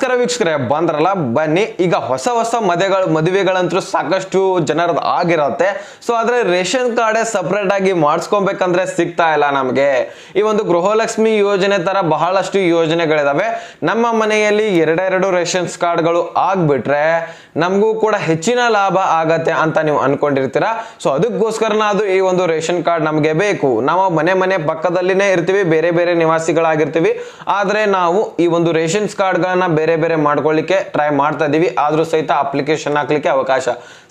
ನಮಸ್ಕಾರ ವೀಕ್ಷಕರೇ, ಬಂದ್ರಲ್ಲ? ಬನ್ನಿ. ಈಗ ಹೊಸ ಹೊಸ ಮದುವೆಗಳು ಮದುವೆಗಳಂತೂ ಸಾಕಷ್ಟು ಜನರದ್ದು ಆಗಿರತ್ತೆ. ಸೊ ಆದರೆ ರೇಷನ್ ಕಾರ್ಡೇ ಸಪ್ರೇಟ್ ಆಗಿ ಮಾಡಿಸ್ಕೊಬೇಕಂದ್ರೆ ಸಿಗ್ತಾ ಇಲ್ಲ ನಮಗೆ. ಈ ಒಂದು ಗೃಹಲಕ್ಷ್ಮಿ ಯೋಜನೆ ತರ ಬಹಳಷ್ಟು ಯೋಜನೆಗಳಿದಾವೆ. ನಮ್ಮ ಮನೆಯಲ್ಲಿ ಎರಡೆರಡು ರೇಷನ್ಸ್ ಕಾರ್ಡ್ಗಳು ಆಗ್ಬಿಟ್ರೆ ನಮಗೂ ಕೂಡ ಹೆಚ್ಚಿನ ಲಾಭ ಆಗತ್ತೆ ಅಂತ ನೀವು ಅನ್ಕೊಂಡಿರ್ತೀರಾ? ಸೊ ಅದಕ್ಕೋಸ್ಕರನಾದ್ರೂ ಈ ಒಂದು ರೇಷನ್ ಕಾರ್ಡ್ ನಮಗೆ ಬೇಕು. ನಾವು ಮನೆ ಮನೆ ಪಕ್ಕದಲ್ಲಿನೇ ಇರ್ತೀವಿ, ಬೇರೆ ಬೇರೆ ನಿವಾಸಿಗಳಾಗಿರ್ತೀವಿ. ಆದ್ರೆ ನಾವು ಈ ಒಂದು ರೇಷನ್ಸ್ ಕಾರ್ಡ್ಗಳನ್ನ ಬೇರೆ ಬೇರೆ ಬೇರೆ ಮಾಡ್ಕೊಳ್ಳಿಕ್ಕೆ ಟ್ರೈ ಮಾಡ್ತಾ ಇದ್ದೀವಿ ಆದರೂ ಸಹಿತ ಅಪ್ಲಿಕೇಶನ್ ಹಾಕ್ಲಿಕ್ಕೆ ಅವಕಾಶ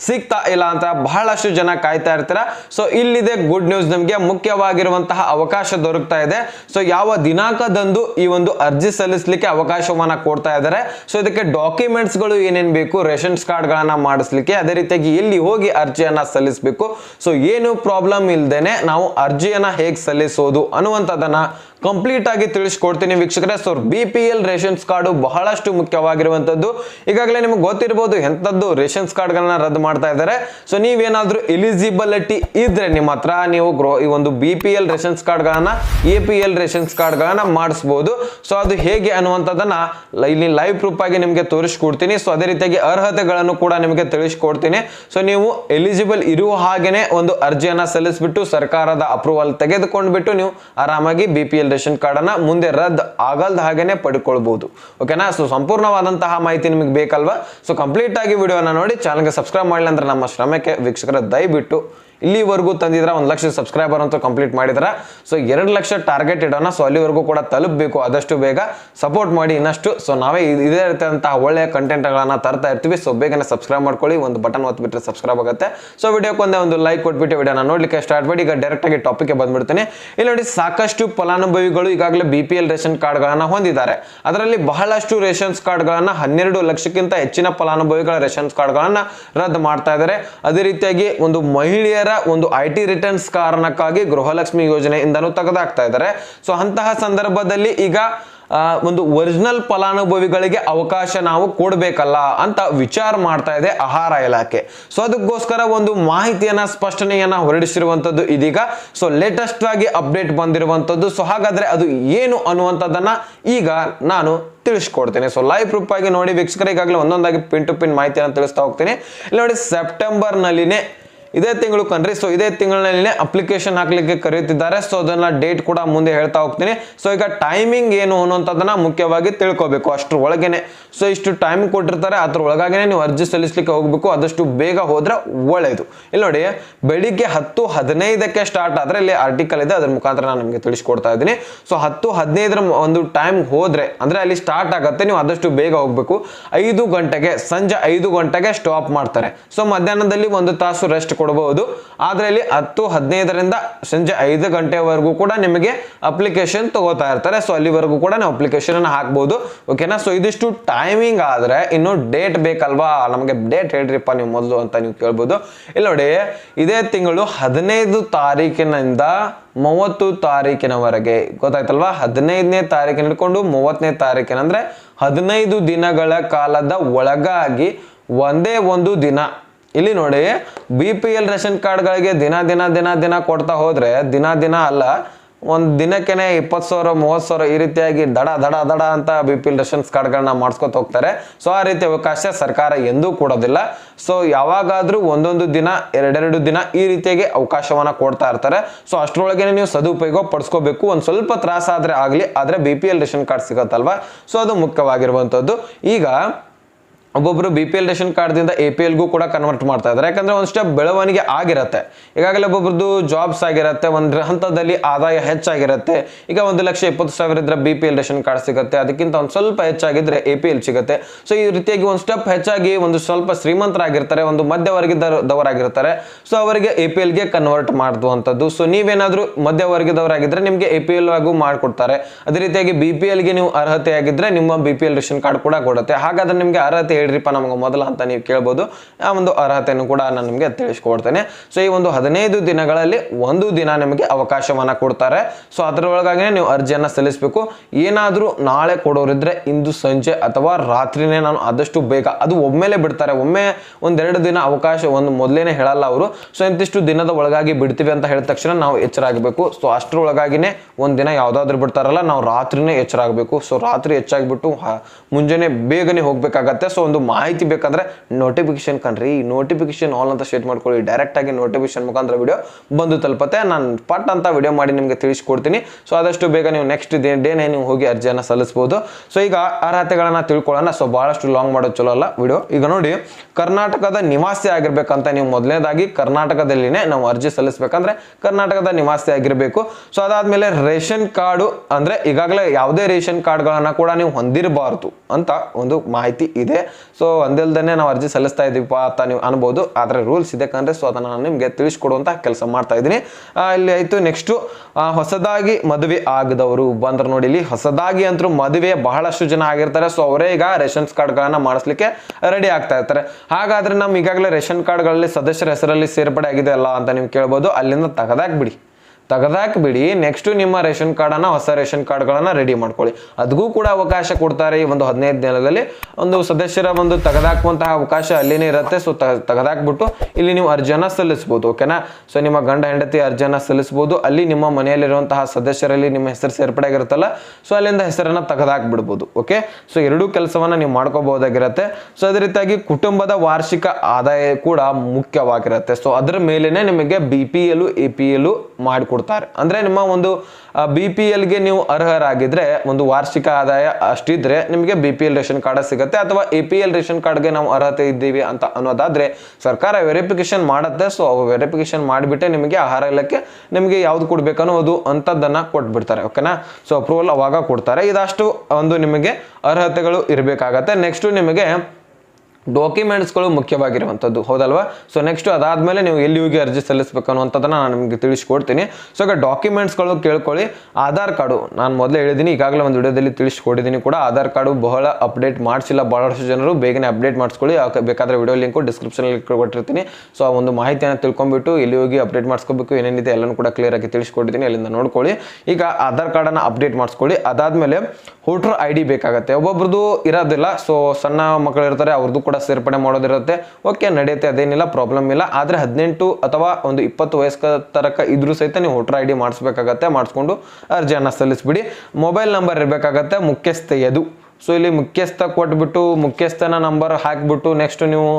ಸಿಗ್ತಾ ಇಲ್ಲ ಅಂತ ಬಹಳಷ್ಟು ಜನ ಕಾಯ್ತಾ ಇರ್ತೀರ. ಸೊ ಇಲ್ಲಿದೆ ಗುಡ್ ನ್ಯೂಸ್ ನಮಗೆ. ಮುಖ್ಯವಾಗಿರುವಂತಹ ಅವಕಾಶ ದೊರಕ್ತಾ ಇದೆ. ಸೊ ಯಾವ ದಿನಾಂಕದಂದು ಈ ಒಂದು ಅರ್ಜಿ ಸಲ್ಲಿಸಲಿಕ್ಕೆ ಅವಕಾಶವನ್ನ ಕೊಡ್ತಾ ಇದ್ದಾರೆ. ಸೊ ಇದಕ್ಕೆ ಡಾಕ್ಯುಮೆಂಟ್ಸ್ಗಳು ಏನೇನ್ ಬೇಕು ರೇಷನ್ಸ್ ಕಾರ್ಡ್ಗಳನ್ನು ಮಾಡಿಸ್ಲಿಕ್ಕೆ, ಅದೇ ರೀತಿಯಾಗಿ ಎಲ್ಲಿ ಹೋಗಿ ಅರ್ಜಿಯನ್ನ ಸಲ್ಲಿಸಬೇಕು. ಸೊ ಏನು ಪ್ರಾಬ್ಲಮ್ ಇಲ್ಲದೇನೆ ನಾವು ಅರ್ಜಿಯನ್ನ ಹೇಗೆ ಸಲ್ಲಿಸೋದು ಅನ್ನುವಂಥದ್ದನ್ನ ಕಂಪ್ಲೀಟ್ ಆಗಿ ತಿಳಿಸ್ಕೊಡ್ತೀನಿ ವೀಕ್ಷಕರೇ. So B P L rations card ಬಹಳಷ್ಟು ಮುಖ್ಯವಾಗಿರುವಂಥದ್ದು. ಈಗಾಗಲೇ ನಿಮ್ಗೆ ಗೊತ್ತಿರ್ಬೋದು ಎಂಥದ್ದು ರೇಷನ್ಸ್ ಕಾರ್ಡ್ಗಳನ್ನ ರದ್ದು ಮಾಡ್ತಾ ಇದ್ದಾರೆ. ಸೊ ನೀವೇನಾದರೂ ಎಲಿಜಿಬಿಲಿಟಿ ಇದ್ರೆ ನಿಮ್ಮ ಹತ್ರ ನೀವು ಗ್ರೋ ಈ ಒಂದು ಬಿ ಪಿ ಎಲ್ ರೇಷನ್ಸ್ ಕಾರ್ಡ್ಗಳನ್ನ ಎ ಪಿ ಎಲ್ ರೇಷನ್ಸ್ ಕಾರ್ಡ್ಗಳನ್ನ ಮಾಡಿಸ್ಬೋದು. ಸೊ ಅದು ಹೇಗೆ ಅನ್ನುವಂಥದ್ದನ್ನ ಇಲ್ಲಿ ಲೈವ್ ಪ್ರೂಫ್ ಆಗಿ ನಿಮಗೆ ತೋರಿಸ್ಕೊಡ್ತೀನಿ. ಸೊ ಅದೇ ರೀತಿಯಾಗಿ ಅರ್ಹತೆಗಳನ್ನು ಕೂಡ ನಿಮಗೆ ತಿಳಿಸ್ಕೊಡ್ತೀನಿ. ಸೊ ನೀವು ಎಲಿಜಿಬಲ್ ಇರುವ ಹಾಗೇನೆ ಒಂದು ಅರ್ಜಿಯನ್ನ ಸಲ್ಲಿಸಿಬಿಟ್ಟು ಸರ್ಕಾರದ ಅಪ್ರೂವಲ್ ತೆಗೆದುಕೊಂಡ್ಬಿಟ್ಟು ನೀವು ಆರಾಮಾಗಿ ಬಿ ಪಿ ರೇಷನ್ ಕಾರ್ಡ್ ಅನ್ನ ಮುಂದೆ ರದ್ದು ಆಗಲ್ದ ಹಾಗೇನೆ ಪಡ್ಕೊಳ್ಬಹುದು ಓಕೆನಾ ಸೊ ಸಂಪೂರ್ಣವಾದಂತಹ ಮಾಹಿತಿ ನಿಮಗೆ ಬೇಕಲ್ವಾ? ಸೊ ಕಂಪ್ಲೀಟ್ ಆಗಿ ವಿಡಿಯೋನ ನೋಡಿ ಚಾನಲ್ಗೆ ಸಬ್ಸ್ಕ್ರೈಬ್ ಮಾಡಲಿ ಅಂದ್ರೆ ನಮ್ಮ ಶ್ರಮಕ್ಕೆ ವೀಕ್ಷಕರ ದಯವಿಟ್ಟು ಇಲ್ಲಿವರೆಗೂ ತಂದಿದ್ರೆ ಒಂದು ಲಕ್ಷ ಸಬ್ಸ್ಕ್ರೈಬರ್ ಅಂತೂ ಕಂಪ್ಲೀಟ್ ಮಾಡಿದ್ರೆ. ಸೊ ಎರಡು ಲಕ್ಷ ಟಾರ್ಗೆಟ್ ಇಡೋಣ. ಸೊ ಅಲ್ಲಿವರೆಗೂ ಕೂಡ ತಲುಪಬೇಕು. ಆದಷ್ಟು ಬೇಗ ಸಪೋರ್ಟ್ ಮಾಡಿ ಇನ್ನಷ್ಟು. ಸೊ ನಾವೇ ಇದ್- ರೀತಿಯಾದಂತಹ ಒಳ್ಳೆಯ ಕಂಟೆಂಟ್ಗಳನ್ನು ತರ್ತಾ ಇರ್ತೀವಿ. ಸೊ ಬೇಗನೆ ಸಬ್ಸ್ಕ್ರೈಬ್ ಮಾಡ್ಕೊಳ್ಳಿ. ಒಂದು ಬಟನ್ ಒತ್ತಿಬಿಟ್ರೆ ಸಬ್ಸ್ಕ್ರೈಬ್ ಆಗುತ್ತೆ. ಸೊ ವಿಡಿಯೋಕ್ಕೆ ಒಂದೇ ಒಂದು ಲೈಕ್ ಕೊಟ್ಬಿಟ್ಟು ವಿಡಿಯೋನ ನೋಡಲಿಕ್ಕೆ ಸ್ಟಾರ್ಟ್ ಮಾಡಿ. ಈಗ ಡೈರೆಕ್ಟಾಗಿ ಟಾಪಿಕ್ಗೆ ಬಂದ್ಬಿಡ್ತೀನಿ. ಇಲ್ಲಿ ನೋಡಿ, ಸಾಕಷ್ಟು ಫಲಾನುಭವಿಗಳು ಈಗಾಗಲೇ ಬಿ ಪಿ ಎಲ್ ರೇಷನ್ ಕಾರ್ಡ್ಗಳನ್ನು ಹೊಂದಿದ್ದಾರೆ. ಅದರಲ್ಲಿ ಬಹಳಷ್ಟು ರೇಷನ್ಸ್ ಕಾರ್ಡ್ಗಳನ್ನು ಹನ್ನೆರಡು ಲಕ್ಷಕ್ಕಿಂತ ಹೆಚ್ಚಿನ ಫಲಾನುಭವಿಗಳ ರೇಷನ್ಸ್ ಕಾರ್ಡ್ಗಳನ್ನು ರದ್ದು ಮಾಡ್ತಾ ಇದ್ದಾರೆ ಅದೇ ರೀತಿಯಾಗಿ ಒಂದು ಮಹಿಳೆಯರ ಒಂದು ಐ ಟಿ ರಿಟರ್ನ್ಸ್ ಕಾರಣಕ್ಕಾಗಿ ಗೃಹಲಕ್ಷ್ಮಿ ಯೋಜನೆಯಿಂದನೂ ತೆಗೆದಾಕ್ತಾ ಇದ್ದಾರೆ. ಸೊ ಅಂತಹ ಸಂದರ್ಭದಲ್ಲಿ ಈಗ ಒಂದು ಒರಿಜಿನಲ್ ಫಲಾನುಭವಿಗಳಿಗೆ ಅವಕಾಶ ನಾವು ಕೊಡಬೇಕಲ್ಲ ಅಂತ ವಿಚಾರ ಮಾಡ್ತಾ ಇದೆ ಆಹಾರ ಇಲಾಖೆ. ಸೊ ಅದಕ್ಕೋಸ್ಕರ ಒಂದು ಮಾಹಿತಿಯನ್ನ, ಸ್ಪಷ್ಟನೆಯನ್ನ ಹೊರಡಿಸಿರುವಂತದ್ದು ಇದೀಗ. ಸೊ ಲೇಟೆಸ್ಟ್ ಆಗಿ ಅಪ್ಡೇಟ್ ಬಂದಿರುವಂತದ್ದು ಸೊ ಹಾಗಾದ್ರೆ ಅದು ಏನು ಅನ್ನುವಂಥದ್ದನ್ನ ಈಗ ನಾನು ತಿಳಿಸ್ಕೊಡ್ತೀನಿ. ಸೊ ಲೈವ್ ಪ್ರೂಫ್ ಆಗಿ ನೋಡಿ, ವೀಕ್ಷಕರ, ಈಗಾಗಲೇ ಒಂದೊಂದಾಗಿ ಪಿನ್ ಟು ಪಿನ್ ಮಾಹಿತಿಯನ್ನು ತಿಳಿಸ್ತಾ ಹೋಗ್ತೀನಿ. ಇಲ್ಲಿ ನೋಡಿ ಸೆಪ್ಟೆಂಬರ್ ನಲ್ಲಿನೇ ಇದೇ ತಿಂಗಳು ಕಣ್ರಿ. ಸೊ ಇದೇ ತಿಂಗಳಿನಲ್ಲಿ ಅಪ್ಲಿಕೇಶನ್ ಹಾಕ್ಲಿಕ್ಕೆ ಕರೆಯುತ್ತಿದ್ದಾರೆ. ಸೊ ಅದನ್ನ ಡೇಟ್ ಕೂಡ ಮುಂದೆ ಹೇಳ್ತಾ ಹೋಗ್ತೀನಿ. ಸೊ ಈಗ ಟೈಮಿಂಗ್ ಏನು ಅನ್ನುವಂಥದ್ದನ್ನ ಮುಖ್ಯವಾಗಿ ತಿಳ್ಕೊಬೇಕು ಅಷ್ಟರ ಒಳಗೇನೆ. ಸೊ ಇಷ್ಟು ಟೈಮ್ ಕೊಟ್ಟಿರ್ತಾರೆ. ಅದ್ರ ಒಳಗಾಗೇನೆ ನೀವು ಅರ್ಜಿ ಸಲ್ಲಿಸಲಿಕ್ಕೆ ಹೋಗ್ಬೇಕು. ಆದಷ್ಟು ಬೇಗ ಹೋದ್ರೆ ಒಳ್ಳೇದು. ಇಲ್ಲಿ ನೋಡಿ, ಬೆಳಿಗ್ಗೆ ಹತ್ತು ಹದಿನೈದಕ್ಕೆ ಸ್ಟಾರ್ಟ್ ಆದ್ರೆ ಇಲ್ಲಿ ಆರ್ಟಿಕಲ್ ಇದೆ. ಅದ್ರ ಮುಖಾಂತರ ನಾನು ನಿಮಗೆ ತಿಳಿಸ್ಕೊಡ್ತಾ ಇದ್ದೀನಿ. ಸೊ ಹತ್ತು ಹದಿನೈದರ ಒಂದು ಟೈಮ್ ಹೋದ್ರೆ, ಅಂದ್ರೆ ಅಲ್ಲಿ ಸ್ಟಾರ್ಟ್ ಆಗುತ್ತೆ. ನೀವು ಆದಷ್ಟು ಬೇಗ ಹೋಗ್ಬೇಕು. ಐದು ಗಂಟೆಗೆ, ಸಂಜೆ ಐದು ಗಂಟೆಗೆ ಸ್ಟಾಪ್ ಮಾಡ್ತಾರೆ. ಸೊ ಮಧ್ಯಾಹ್ನದಲ್ಲಿ ಒಂದು ತಾಸು ರೆಸ್ಟ್ ಕೊಡಬಹುದು. ಆದರೆ ಇಲ್ಲಿ ಹತ್ತು, ಹದಿನೈದರಿಂದ ಸಂಜೆ ಐದು ಗಂಟೆವರೆಗೂ ಕೂಡ ನಿಮಗೆ ಅಪ್ಲಿಕೇಶನ್ ತಗೋತಾ ಇರ್ತಾರೆ. ಸೊ ಅಲ್ಲಿವರೆಗೂ ಕೂಡ ನಾವು ಅಪ್ಲಿಕೇಶನ್ ಅನ್ನು ಹಾಕ್ಬೋದು. ಓಕೆನಾ ಸೊ ಇದಿಷ್ಟು ಟೈಮಿಂಗ್ ಆದ್ರೆ ಇನ್ನು ಡೇಟ್ ಬೇಕಲ್ವಾ? ನಮಗೆ ಡೇಟ್ ಹೇಳ್ರಿಪ್ಪ ನೀವು ಮೊದಲು ಅಂತ ನೀವು ಕೇಳ್ಬೋದು. ಇಲ್ಲಿ ನೋಡಿ, ಇದೇ ತಿಂಗಳು ಹದಿನೈದು ತಾರೀಕಿನಿಂದ ಮೂವತ್ತು ತಾರೀಕಿನವರೆಗೆ ಗೊತ್ತಾಯ್ತಲ್ವಾ? ಹದಿನೈದನೇ ತಾರೀಕಿನ ಹಿಡ್ಕೊಂಡು ಮೂವತ್ತನೇ ತಾರೀಕಿನ ಅಂದ್ರೆ ಹದಿನೈದು ದಿನಗಳ ಕಾಲದ ಒಳಗಾಗಿ ಒಂದೇ ಒಂದು ದಿನ ಇಲ್ಲಿ ನೋಡಿ ಬಿ ಪಿ ಎಲ್ ರೇಷನ್ ಕಾರ್ಡ್ಗಳಿಗೆ ದಿನ ದಿನ ದಿನ ದಿನ ಕೊಡ್ತಾ ಹೋದರೆ, ದಿನ ದಿನ ಅಲ್ಲ, ಒಂದು ದಿನಕ್ಕೇನೆ ಇಪ್ಪತ್ತು ಸಾವಿರ, ಮೂವತ್ತು ಸಾವಿರ ಈ ರೀತಿಯಾಗಿ ದಡ ದಡ ದಡ ಅಂತ ಬಿ ಪಿ ಎಲ್ ರೇಷನ್ಸ್ ಕಾರ್ಡ್ಗಳನ್ನ ಮಾಡಿಸ್ಕೊತ ಹೋಗ್ತಾರೆ. ಸೊ ಆ ರೀತಿ ಅವಕಾಶ ಸರ್ಕಾರ ಎಂದೂ ಕೊಡೋದಿಲ್ಲ. ಸೊ ಯಾವಾಗಾದರೂ ಒಂದೊಂದು ದಿನ, ಎರಡೆರಡು ದಿನ ಈ ರೀತಿಯಾಗಿ ಅವಕಾಶವನ್ನ ಕೊಡ್ತಾ ಇರ್ತಾರೆ. ಸೊ ಅಷ್ಟರೊಳಗೆ ನೀವು ಸದುಪಯೋಗ ಪಡಿಸ್ಕೋಬೇಕು. ಒಂದು ಸ್ವಲ್ಪ ತ್ರಾಸ ಆದ್ರೆ ಆಗಲಿ, ಆದರೆ B P L ration card ಸಿಗುತ್ತಲ್ವ? So ಅದು ಮುಖ್ಯವಾಗಿರುವಂಥದ್ದು. ಈಗ ಒಬ್ಬೊಬ್ರು ಬಿ ಪಿ ಎಲ್ ರೇಷನ್ ಕಾರ್ಡ್ದಿಂದ ಎ ಪಿ ಎಲ್ಗೂ ಕೂಡ ಕನ್ವರ್ಟ್ ಮಾಡ್ತಾ ಇದ್ದಾರೆ. ಯಾಕಂದ್ರೆ ಒಂದು ಸ್ಟೆಪ್ ಬೆಳವಣಿಗೆ ಆಗಿರುತ್ತೆ. ಈಗಾಗಲೇ ಒಬ್ಬೊಬ್ರದ್ದು ಜಾಬ್ಸ್ ಆಗಿರುತ್ತೆ, ಒಂದು ಹಂತದಲ್ಲಿ ಆದಾಯ ಹೆಚ್ಚಾಗಿರುತ್ತೆ. ಈಗ ಒಂದು ಲಕ್ಷ ಇಪ್ಪತ್ತು ಸಾವಿರ ಇದ್ರೆ B P L ration card ಸಿಗುತ್ತೆ. ಅದಕ್ಕಿಂತ ಒಂದು ಸ್ವಲ್ಪ ಹೆಚ್ಚಾಗಿದ್ರೆ ಎ ಪಿ ಎಲ್ ಸಿಗುತ್ತೆ. ಸೊ ಈ ರೀತಿಯಾಗಿ ಒಂದು ಸ್ಟೆಪ್ ಹೆಚ್ಚಾಗಿ ಒಂದು ಸ್ವಲ್ಪ ಶ್ರೀಮಂತರಾಗಿರ್ತಾರೆ, ಒಂದು ಮಧ್ಯವರ್ಗದವರಾಗಿರ್ತಾರೆ. ಸೊ ಅವರಿಗೆ ಎ ಪಿ ಎಲ್ಗೆ ಕನ್ವರ್ಟ್ ಮಾಡುವಂಥದ್ದು ಸೊ ನೀವೇನಾದರೂ ಮಧ್ಯವರ್ಗದವರಾಗಿದ್ರೆ ನಿಮಗೆ ಎ ಪಿ ಎಲ್ ಆಗು ಮಾಡಿಕೊಡ್ತಾರೆ. ಅದೇ ರೀತಿಯಾಗಿ ಬಿ ಪಿ ಎಲ್ಗೆ ನೀವು ಅರ್ಹತೆ ಆಗಿದ್ರೆ ನಿಮ್ಮ B P L ration card ಕೂಡ ಕೊಡುತ್ತೆ. ಹಾಗಾದ್ರೆ ನಿಮಗೆ ಅರ್ಹತೆ ಹೇಳ್ರಿಪ್ಪ ನಮ್ಗೆ ಮೊದಲ ಅಂತ ನೀವು ಕೇಳ್ಬೋದು. ಆ ಒಂದು ಅರ್ಹತೆಯನ್ನು ಕೂಡ ನಾನು ನಿಮಗೆ ತಿಳಿಸ್ಕೊಡ್ತೇನೆ. ಸೊ ಈ ಒಂದು ಹದಿನೈದು ದಿನಗಳಲ್ಲಿ ಒಂದು ದಿನ ನಿಮಗೆ ಅವಕಾಶವನ್ನ ಕೊಡ್ತಾರೆ. ಸೊ ಅದರೊಳಗಾಗಿ ನೀವು ಅರ್ಜಿಯನ್ನು ಸಲ್ಲಿಸಬೇಕು. ಏನಾದರೂ ನಾಳೆ ಕೊಡೋರಿದ್ರೆ ಇಂದು ಸಂಜೆ ಅಥವಾ ರಾತ್ರಿನೇ ನಾನು ಆದಷ್ಟು ಬೇಗ, ಅದು ಒಮ್ಮೆಲೆ ಬಿಡ್ತಾರೆ. ಒಮ್ಮೆ ಒಂದೆರಡು ದಿನ ಅವಕಾಶ, ಒಂದು ಮೊದಲೇನೆ ಹೇಳಲ್ಲ ಅವರು. ಸೊ ಇಂತಿಷ್ಟು ದಿನದ ಒಳಗಾಗಿ ಬಿಡ್ತೀವಿ ಅಂತ ಹೇಳಿದ ತಕ್ಷಣ ನಾವು ಎಚ್ಚರ ಆಗಬೇಕು ಸೊ ಅಷ್ಟರೊಳಗಾಗಿನೇ ಒಂದು ದಿನ ಯಾವುದಾದ್ರೂ ಬಿಡ್ತಾರಲ್ಲ, ನಾವು ರಾತ್ರಿನೇ ಎಚ್ಚರ ಆಗಬೇಕು ಸೊ ರಾತ್ರಿ ಹೆಚ್ಚಾಗಿಬಿಟ್ಟು ಮುಂಜಾನೆ ಬೇಗನೆ ಹೋಗಬೇಕಾಗತ್ತೆ. ಸೊ ಒಂದು ಮಾಹಿತಿ ಬೇಕಂದ್ರೆ ನೋಟಿಫಿಕೇಶನ್ ಕಣ್ರಿ. ಈ ನೋಟಿಫಿಕೇಶನ್ ಆಲ್ ಅಂತ ಸೆಟ್ ಮಾಡ್ಕೊಳ್ಳಿ. ಡೈರೆಕ್ಟ್ ಆಗಿ ನೋಟಿಫಿಕೇಶನ್ ಮುಖಾಂತರ ವಿಡಿಯೋ ಬಂದು ತಲುಪತ್ತೆ. ನಾನು ಪಟ್ ಅಂತ ವಿಡಿಯೋ ಮಾಡಿ ನಿಮಗೆ ತಿಳಿಸ್ಕೊಡ್ತೀನಿ. ಸೊ ಆದಷ್ಟು ಬೇಗ ನೀವು ನೆಕ್ಸ್ಟ್ ಡೇನೇ ನೀವು ಹೋಗಿ ಅರ್ಜಿಯನ್ನು ಸಲ್ಲಿಸಬಹುದು ಸೊ ಈಗ ಅರ್ಹತೆಗಳನ್ನ ತಿಳ್ಕೊಳ್ಳೋಣ. ಸೊ ಬಹಳಷ್ಟು ಲಾಂಗ್ ಮಾಡೋದು ಚಲೋ ಅಲ್ಲ ವಿಡಿಯೋ ಈಗ ನೋಡಿ, ಕರ್ನಾಟಕದ ನಿವಾಸಿ ಆಗಿರ್ಬೇಕಂತ ನೀವು ಮೊದಲನೇದಾಗಿ ಕರ್ನಾಟಕದಲ್ಲಿನೇ ನಾವು ಅರ್ಜಿ ಸಲ್ಲಿಸಬೇಕಂದ್ರೆ ಕರ್ನಾಟಕದ ನಿವಾಸಿ ಆಗಿರಬೇಕು. ಸೊ ಅದಾದ್ಮೇಲೆ ರೇಷನ್ ಕಾರ್ಡು ಅಂದ್ರೆ ಈಗಾಗಲೇ ಯಾವುದೇ ರೇಷನ್ ಕಾರ್ಡ್ಗಳನ್ನು ಕೂಡ ನೀವು ಹೊಂದಿರಬಾರ್ದು ಅಂತ ಒಂದು ಮಾಹಿತಿ ಇದೆ. ಸೊ ಒಂದಿಲ್ದೇ ನಾವು ಅರ್ಜಿ ಸಲ್ಲಿಸ್ತಾ ಇದೀವಪ್ಪ ಅಂತ ನೀವು ಅನ್ಬೋದು. ಆದರೆ ರೂಲ್ಸ್ ಇದೆ ಕಂದ್ರೆ ಸೊ ಅದನ್ನು ನಾನು ನಿಮಗೆ ತಿಳಿಸ್ಕೊಡುವಂಥ ಕೆಲಸ ಮಾಡ್ತಾ ಇದ್ದೀನಿ. ಇಲ್ಲಿ ಆಯಿತು. ನೆಕ್ಸ್ಟು ಹೊಸದಾಗಿ ಮದುವೆ ಆಗದವರು ಬಂದ್ರೆ ನೋಡಿ ಇಲ್ಲಿ. ಹೊಸದಾಗಿ ಅಂತೂ ಮದುವೆ ಬಹಳಷ್ಟು ಜನ ಆಗಿರ್ತಾರೆ. ಸೊ ಅವರೇ ಈಗ ರೇಷನ್ ಕಾರ್ಡ್ಗಳನ್ನು ಮಾಡಿಸ್ಲಿಕ್ಕೆ ರೆಡಿ ಆಗ್ತಾ ಇರ್ತಾರೆ. ಹಾಗಾದ್ರೆ ನಮ್ಮ ಈಗಾಗಲೇ ರೇಷನ್ ಕಾರ್ಡ್ಗಳಲ್ಲಿ ಸದಸ್ಯರ ಹೆಸರಲ್ಲಿ ಸೇರ್ಪಡೆ ಆಗಿದೆ ಅಲ್ಲ ಅಂತ ನೀವು ಕೇಳ್ಬೋದು. ಅಲ್ಲಿಂದ ತೆಗೆದಾಕ್ಬಿಡಿ. ತೆಗೆದಾಕ್ಬಿಡಿ ನೆಕ್ಸ್ಟ್ ನಿಮ್ಮ ರೇಷನ್ ಕಾರ್ಡನ್ನ, ಹೊಸ ರೇಷನ್ ಕಾರ್ಡ್ಗಳನ್ನು ರೆಡಿ ಮಾಡ್ಕೊಳ್ಳಿ. ಅದಕ್ಕೂ ಕೂಡ ಅವಕಾಶ ಕೊಡ್ತಾರೆ ಈ ಒಂದು ಹದಿನೈದು ದಿನದಲ್ಲಿ ಒಂದು ಸದಸ್ಯರ ಒಂದು ತೆಗೆದಾಕುವಂತಹ ಅವಕಾಶ ಅಲ್ಲಿನೇ ಇರುತ್ತೆ. ಸೊ ತೆಗೆದಾಕ್ಬಿಟ್ಟು ಇಲ್ಲಿ ನೀವು ಅರ್ಜಿಯನ್ನ ಸಲ್ಲಿಸ್ಬೋದು ಓಕೆನಾ ಸೊ ನಿಮ್ಮ ಗಂಡ, ಹೆಂಡತಿ ಅರ್ಜಿಯನ್ನ ಸಲ್ಲಿಸ್ಬೋದು. ಅಲ್ಲಿ ನಿಮ್ಮ ಮನೆಯಲ್ಲಿರುವಂತಹ ಸದಸ್ಯರಲ್ಲಿ ನಿಮ್ಮ ಹೆಸರು ಸೇರ್ಪಡೆ ಆಗಿರುತ್ತಲ್ಲ ಸೊ ಅಲ್ಲಿಂದ ಹೆಸರನ್ನ ತೆಗೆದಾಕ್ಬಿಡ್ಬೋದು ಓಕೆ ಸೊ ಎರಡೂ ಕೆಲಸವನ್ನ ನೀವು ಮಾಡ್ಕೋಬಹುದಾಗಿರುತ್ತೆ. ಸೊ ಅದೇ ರೀತಿಯಾಗಿ ಕುಟುಂಬದ ವಾರ್ಷಿಕ ಆದಾಯ ಕೂಡ ಮುಖ್ಯವಾಗಿರುತ್ತೆ. ಸೊ ಅದರ ಮೇಲೇನೆ ನಿಮಗೆ B P L A P L ಅಂದ್ರೆ ನಿಮ್ಮ ಒಂದು ಬಿ ಪಿ ಎಲ್ಗೆ ನೀವು ಅರ್ಹರಾಗಿದ್ದರೆ ಒಂದು ವಾರ್ಷಿಕ ಆದಾಯ ಅಷ್ಟಿದ್ರೆ ನಿಮಗೆ B P L ration card ಸಿಗುತ್ತೆ, ಅಥವಾ ಎ ಪಿ ಎಲ್ ರೇಷನ್ ಕಾರ್ಡ್ಗೆ ನಾವು ಅರ್ಹತೆ ಇದ್ದೀವಿ ಅಂತ ಅನ್ನೋದಾದರೆ ಸರ್ಕಾರ ವೆರಿಫಿಕೇಶನ್ ಮಾಡುತ್ತೆ. ಸೊ ಅವು ವೆರಿಫಿಕೇಶನ್ ಮಾಡಿಬಿಟ್ಟೆ ನಿಮಗೆ ಆಹಾರ ಇಲಾಖೆ ನಿಮಗೆ ಯಾವ್ದು ಕೊಡಬೇಕನ್ನೋದು ಅನ್ನೋದು ಅಂಥದ್ದನ್ನು ಕೊಟ್ಬಿಡ್ತಾರೆ ಓಕೆನಾ ಸೊ ಅಪ್ರೂವಲ್ ಅವಾಗ ಕೊಡ್ತಾರೆ. ಇದಷ್ಟು ಒಂದು ನಿಮಗೆ ಅರ್ಹತೆಗಳು ಇರಬೇಕಾಗತ್ತೆ. ನೆಕ್ಸ್ಟು ನಿಮಗೆ ಡಾಕ್ಯುಮೆಂಟ್ಸ್ಗಳು ಮುಖ್ಯವಾಗಿರುವಂಥದ್ದು. ಹೌದಲ್ವಾ? ಸೊ ನೆಕ್ಸ್ಟ್ ಅದಾದಮೇಲೆ ನೀವು ಎಲ್ಲಿ ಹೋಗಿ ಅರ್ಜಿ ಸಲ್ಲಿಸಬೇಕು ಅನ್ನೋಂಥದ್ದನ್ನು ನಾನು ನಿಮಗೆ ತಿಳಿಸ್ಕೊಡ್ತೀನಿ. ಸೊ ಈಗ ಡಾಕ್ಯುಮೆಂಟ್ಸ್ಗಳು ಕೇಳ್ಕೊಳ್ಳಿ. ಆಧಾರ್ ಕಾರ್ಡು ನಾನು ಮೊದಲೇ ಹೇಳಿದ್ದೀನಿ, ಈಗಾಗಲೇ ಒಂದು ವಿಡಿಯೋದಲ್ಲಿ ತಿಳಿಸ್ಕೊಟ್ಟಿದ್ದೀನಿ ಕೂಡ. ಆಧಾರ್ ಕಾರ್ಡು ಬಹಳ ಅಪ್ಡೇಟ್ ಮಾಡಿಸಿಲ್ಲ. ಬಹಳಷ್ಟು ಜನರು ಬೇಗನೆ ಅಪ್ಡೇಟ್ ಮಾಡಿಸ್ಕೊಳ್ಳಿ. ಬೇಕಾದರೆ ವಿಡಿಯೋ ಲಿಂಕು ಡಿಸ್ಕ್ರಿಪ್ಷನಲ್ಲಿ ಕೊಟ್ಟಿರ್ತೀನಿ ಸೊ ಆ ಒಂದು ಮಾಹಿತಿಯನ್ನು ತಿಳ್ಕೊಂಡ್ಬಿಟ್ಟು ಎಲ್ಲಿ ಹೋಗಿ ಅಪ್ಡೇಟ್ ಮಾಡಿಸ್ಕೋಬೇಕು, ಏನೇನಿದೆ ಎಲ್ಲನೂ ಕೂಡ ಕ್ಲಿಯರ್ ಆಗಿ ತಿಳಿಸ್ಕೊಟ್ಟಿದ್ದೀನಿ. ಅಲ್ಲಿಂದ ನೋಡ್ಕೊಳ್ಳಿ. ಈಗ ಆಧಾರ್ ಕಾರ್ಡನ್ನು ಅಪ್ಡೇಟ್ ಮಾಡಿಸ್ಕೊಳ್ಳಿ. ಅದಾದಮೇಲೆ ಹೋಟ್ರ್ ಐ ಡಿ ಬೇಕಾಗತ್ತೆ. ಒಬ್ಬೊಬ್ರದ್ದು ಇರೋದಿಲ್ಲ. ಸೊ ಸಣ್ಣ ಮಕ್ಕಳು ಇರ್ತಾರೆ, ಅವ್ರದ್ದು ಕೂಡ ಸೇರ್ಪಡೆ ಮಾಡೋದಿರುತ್ತೆ. ಓಕೆ, ನಡೆಯುತ್ತೆ, ಅದೇನಿಲ್ಲ ಪ್ರಾಬ್ಲಮ್ ಇಲ್ಲ. ಆದರೆ ಹದಿನೆಂಟು ಅಥವಾ ಒಂದು ಇಪ್ಪತ್ತು ವಯಸ್ಕ ತರಕ ಇದ್ರೂ ಸಹಿತ ನೀವು ವೋಟರ್ ಐ ಡಿ ಮಾಡಿಸ್ಬೇಕಾಗತ್ತೆ, ಮಾಡಿಸ್ಕೊಂಡು ಅರ್ಜಿಯನ್ನು ಸಲ್ಲಿಸ್ಬಿಡಿ. ಮೊಬೈಲ್ ನಂಬರ್ ಇರಬೇಕಾಗತ್ತೆ ಮುಖ್ಯಸ್ಥೆಯದು ಸೊ ಇಲ್ಲಿ ಮುಖ್ಯಸ್ಥ ಕೊಟ್ಬಿಟ್ಟು, ಮುಖ್ಯಸ್ಥನ ನಂಬರ್ ಹಾಕಿಬಿಟ್ಟು ನೆಕ್ಸ್ಟ್ ನೀವು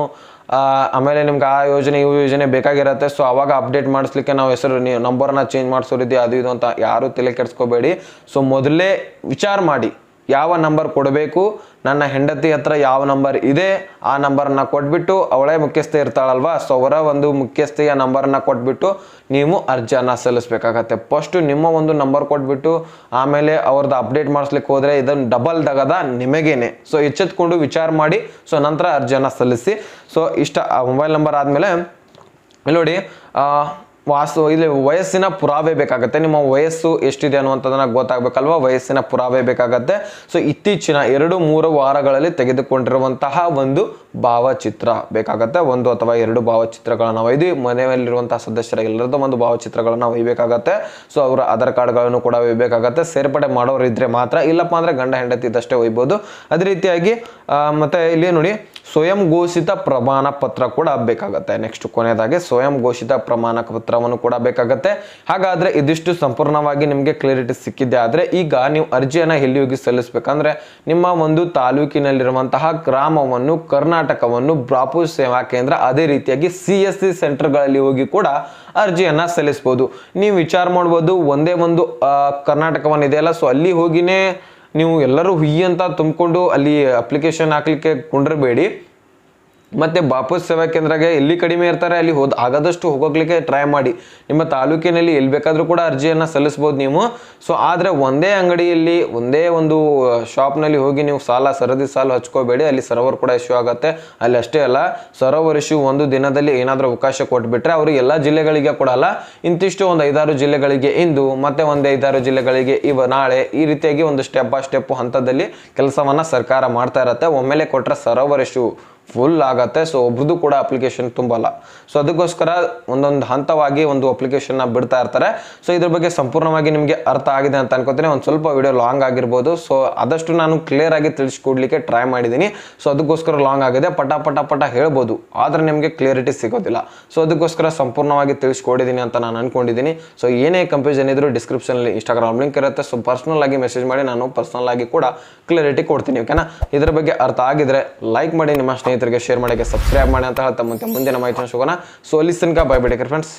ಆಮೇಲೆ ನಿಮ್ಗೆ ಆ ಯೋಜನೆ, ಈ ಯೋಜನೆ ಬೇಕಾಗಿರತ್ತೆ. ಸೊ ಅವಾಗ ಅಪ್ಡೇಟ್ ಮಾಡಿಸ್ಲಿಕ್ಕೆ ನಾವು ಹೆಸರು, ನೀವು ನಂಬರ್ನ ಚೇಂಜ್ ಮಾಡಿಸೋರಿದ್ದೀವಿ ಅದು ಇದು ಅಂತ ಯಾರೂ ತಲೆ ಕೆಡಿಸ್ಕೋಬೇಡಿ. ಸೊ ಮೊದಲೇ ವಿಚಾರ ಮಾಡಿ. ಯಾವ ನಂಬರ್ ಕೊಡಬೇಕು? ನನ್ನ ಹೆಂಡತಿ ಹತ್ರ ಯಾವ ನಂಬರ್ ಇದೆ? ಆ ನಂಬರನ್ನ ಕೊಟ್ಬಿಟ್ಟು ಅವಳೇ ಮುಖ್ಯಸ್ಥೆ ಇರ್ತಾಳಲ್ವಾ? ಸೊ ಅವರ ಒಂದು ಮುಖ್ಯಸ್ಥೆಯ ನಂಬರನ್ನ ಕೊಟ್ಬಿಟ್ಟು ನೀವು ಅರ್ಜಿಯನ್ನ ಸಲ್ಲಿಸಬೇಕಾಗತ್ತೆ. ಫಸ್ಟ್ ನಿಮ್ಮ ಒಂದು ನಂಬರ್ ಕೊಟ್ಬಿಟ್ಟು ಆಮೇಲೆ ಅವ್ರದ್ದು ಅಪ್ಡೇಟ್ ಮಾಡಿಸ್ಲಿಕ್ಕೆ ಹೋದರೆ ಇದನ್ನು ಡಬಲ್ ದಗದ ನಿಮಗೇನೆ. ಸೊ ಎಚ್ಚೆತ್ಕೊಂಡು ವಿಚಾರ ಮಾಡಿ ಸೊ ನಂತರ ಅರ್ಜಿಯನ್ನು ಸಲ್ಲಿಸಿ. ಸೊ ಇಷ್ಟ ಮೊಬೈಲ್ ನಂಬರ್ ಆದಮೇಲೆ ನೋಡಿ ಆ, ವಾಸು ಇಲ್ಲಿ ವಯಸ್ಸಿನ ಪುರಾವೆ ಬೇಕಾಗುತ್ತೆ. ನಿಮ್ಮ ವಯಸ್ಸು ಎಷ್ಟಿದೆ ಅನ್ನುವಂಥದ್ದನ್ನು ಗೊತ್ತಾಗಬೇಕಲ್ವಾ? ವಯಸ್ಸಿನ ಪುರಾವೆ ಬೇಕಾಗತ್ತೆ. ಸೊ ಇತ್ತೀಚಿನ ಎರಡು ಮೂರು ವಾರಗಳಲ್ಲಿ ತೆಗೆದುಕೊಂಡಿರುವಂತಹ ಒಂದು ಭಾವಚಿತ್ರ ಬೇಕಾಗತ್ತೆ. ಒಂದು ಅಥವಾ ಎರಡು ಭಾವಚಿತ್ರಗಳನ್ನು ಒಯ್ದು ಮನೆಯಲ್ಲಿರುವಂತಹ ಸದಸ್ಯರ ಎಲ್ಲರದ್ದು ಒಂದು ಭಾವಚಿತ್ರಗಳನ್ನು ಒಯ್ಯಬೇಕಾಗತ್ತೆ ಸೊ ಅವರ ಆಧಾರ್ ಕಾರ್ಡ್ಗಳನ್ನು ಕೂಡ ಒಯ್ಯಬೇಕಾಗತ್ತೆ ಸೇರ್ಪಡೆ ಮಾಡೋರು ಇದ್ರೆ ಮಾತ್ರ ಇಲ್ಲಪ್ಪ ಅಂದ್ರೆ ಗಂಡ ಹೆಂಡತಿ ಇದ್ದಷ್ಟೇ ಒಯ್ಬೋದು. ಅದೇ ರೀತಿಯಾಗಿ ಮತ್ತೆ ಇಲ್ಲಿ ನೋಡಿ ಸ್ವಯಂ ಘೋಷಿತ ಪ್ರಮಾಣ ಪತ್ರ ಕೂಡ ಬೇಕಾಗುತ್ತೆ. ನೆಕ್ಸ್ಟ್ ಕೊನೆಯದಾಗಿ ಸ್ವಯಂ ಘೋಷಿತ ಪ್ರಮಾಣ ಪತ್ರವನ್ನು ಕೂಡ ಬೇಕಾಗುತ್ತೆ. ಹಾಗಾದ್ರೆ ಇದಿಷ್ಟು ಸಂಪೂರ್ಣವಾಗಿ ನಿಮಗೆ ಕ್ಲಿಯರಿಟಿ ಸಿಕ್ಕಿದೆ ಆದ್ರೆ ಈಗ ನೀವು ಅರ್ಜಿಯನ್ನ ಎಲ್ಲಿ ಹೋಗಿ ಸಲ್ಲಿಸಬೇಕಂದ್ರೆ ನಿಮ್ಮ ಒಂದು ತಾಲೂಕಿನಲ್ಲಿರುವಂತಹ ಗ್ರಾಮವನ್ನು, ಕರ್ನಾಟಕವನ್ನು ಬ್ರಾಪು ಸೇವಾ ಕೇಂದ್ರ ಅದೇ ರೀತಿಯಾಗಿ ಸಿ ಎಸ್ ಸಿ ಸೆಂಟರ್ಗಳಲ್ಲಿ ಹೋಗಿ ಕೂಡ ಅರ್ಜಿಯನ್ನ ಸಲ್ಲಿಸ್ಬೋದು. ನೀವು ವಿಚಾರ ಮಾಡ್ಬೋದು, ಒಂದೇ ಒಂದು ಕರ್ನಾಟಕವನ್ನಿದೆಯಲ್ಲ ಸೊ ಅಲ್ಲಿ ಹೋಗಿನೇ ನೀವು ಎಲ್ಲರೂ ಹುಯ್ಯಿ ಅಂತ ತುಂಬಿಕೊಂಡು ಅಲ್ಲಿ ಅಪ್ಲಿಕೇಶನ್ ಹಾಕ್ಲಿಕ್ಕೆ ಕುಂಡ್ರಬೇಡಿ. ಮತ್ತೆ ಬಾಪು ಸೇವಾ ಕೇಂದ್ರಗೆ ಎಲ್ಲಿ ಕಡಿಮೆ ಇರ್ತಾರೆ, ಅಲ್ಲಿ ಹೋದ ಆಗದಷ್ಟು ಹೋಗೋಕ್ಲಿಕ್ಕೆ ಟ್ರೈ ಮಾಡಿ. ನಿಮ್ಮ ತಾಲೂಕಿನಲ್ಲಿ ಎಲ್ಲಿ ಬೇಕಾದರೂ ಕೂಡ ಅರ್ಜಿಯನ್ನು ಸಲ್ಲಿಸ್ಬೋದು ನೀವು. ಸೊ ಆದರೆ ಒಂದೇ ಅಂಗಡಿಯಲ್ಲಿ, ಒಂದೇ ಒಂದು ಶಾಪ್ನಲ್ಲಿ ಹೋಗಿ ನೀವು ಸಾಲ ಸರದಿ ಸಾಲ ಹಚ್ಕೋಬೇಡಿ, ಅಲ್ಲಿ ಸರ್ವರ್ ಕೂಡ ಇಶ್ಯೂ ಆಗುತ್ತೆ. ಅಲ್ಲಿ ಅಷ್ಟೇ ಅಲ್ಲ, ಸರ್ವರ್ ಇಶ್ಯೂ ಒಂದು ದಿನದಲ್ಲಿ ಏನಾದರೂ ಅವಕಾಶ ಕೊಟ್ಬಿಟ್ರೆ ಅವರು ಎಲ್ಲ ಜಿಲ್ಲೆಗಳಿಗೆ ಕೊಡಲ್ಲ ಇಂತಿಷ್ಟು ಒಂದು ಐದಾರು ಜಿಲ್ಲೆಗಳಿಗೆ ಇಂದು, ಮತ್ತೆ ಒಂದು ಐದಾರು ಜಿಲ್ಲೆಗಳಿಗೆ ಇವ, ನಾಳೆ ಈ ರೀತಿಯಾಗಿ ಒಂದು ಸ್ಟೆಪ್ ಬೈ ಸ್ಟೆಪ್ ಹಂತದಲ್ಲಿ ಕೆಲಸವನ್ನ ಸರ್ಕಾರ ಮಾಡ್ತಾ ಇರತ್ತೆ. ಒಮ್ಮೆಲೆ ಕೊಟ್ಟರೆ ಸರ್ವರ್ ಇಶ್ಯೂ ಫುಲ್ ಆಗತ್ತೆ. ಸೊ ಒಬ್ರದ್ದು ಕೂಡ ಅಪ್ಲಿಕೇಶನ್ ತುಂಬಲ್ಲ. ಸೊ ಅದಕ್ಕೋಸ್ಕರ ಒಂದೊಂದು ಹಂತವಾಗಿ ಒಂದು ಅಪ್ಲಿಕೇಶನ್ನ ಬಿಡ್ತಾ ಇರ್ತಾರೆ. ಸೊ ಇದ್ರ ಬಗ್ಗೆ ಸಂಪೂರ್ಣವಾಗಿ ನಿಮಗೆ ಅರ್ಥ ಆಗಿದೆ ಅಂತ ಅನ್ಕೋತೀನಿ. ಒಂದು ಸ್ವಲ್ಪ ವಿಡಿಯೋ ಲಾಂಗ್ ಆಗಿರ್ಬೋದು. ಸೊ ಆದಷ್ಟು ನಾನು ಕ್ಲಿಯರ್ ಆಗಿ ತಿಳಿಸ್ಕೊಡ್ಲಿಕ್ಕೆ ಟ್ರೈ ಮಾಡಿದ್ದೀನಿ ಸೊ ಅದಕ್ಕೋಸ್ಕರ ಲಾಂಗ್ ಆಗಿದೆ. ಪಟ ಪಟ ಪಟ ಹೇಳ್ಬೋದು. ಆದರೆ ನಿಮಗೆ ಕ್ಲಿಯರಿಟಿ ಸಿಗೋದಿಲ್ಲ. ಸೊ ಅದಕ್ಕೋಸ್ಕರ ಸಂಪೂರ್ಣವಾಗಿ ತಿಳಿಸ್ಕೊಡಿದ್ದೀನಿ ಅಂತ ನಾನು ಅನ್ಕೊಂಡಿದ್ದೀನಿ ಸೊ ಏನೇ ಕನ್ಫ್ಯೂಷನ್ ಇದ್ರೂ ಡಿಸ್ಕ್ರಿಪ್ಷನಲ್ಲಿ ಇನ್ಸ್ಟಾಗ್ರಾಮ್ ಲಿಂಕ್ ಇರುತ್ತೆ. ಸೊ ಪರ್ಸ್ನಲ್ ಆಗಿ ಮೆಸೇಜ್ ಮಾಡಿ ನಾನು ಪರ್ಸ್ನಲ್ ಆಗಿ ಕೂಡ ಕ್ಲಿಯರಿಟಿ ಕೊಡ್ತೀನಿ ಓಕೆನಾ ಇದ್ರ ಬಗ್ಗೆ ಅರ್ಥ ಆಗಿದ್ರೆ ಲೈಕ್ ಮಾಡಿ ನಿಮ್ಮ ಸ್ನೇಹಿತರಿಗೆ ಶೇರ್ ಮಾಡೋಕ್ಕೆ ಸಬ್ಸ್ಕ್ರೈಬ್ ಮಾಡಿ ಅಂತ ಹೇಳ್ತಾ ಮುಂದೆ ಮುಂದಿನ ಮಾಹಿತಿನ ಸಿಗೋಣ. ಸೊ ಅಲ್ಲಿ ತನಕ ಬೈ ಬಿಡಿ ಫ್ರೆಂಡ್ಸ್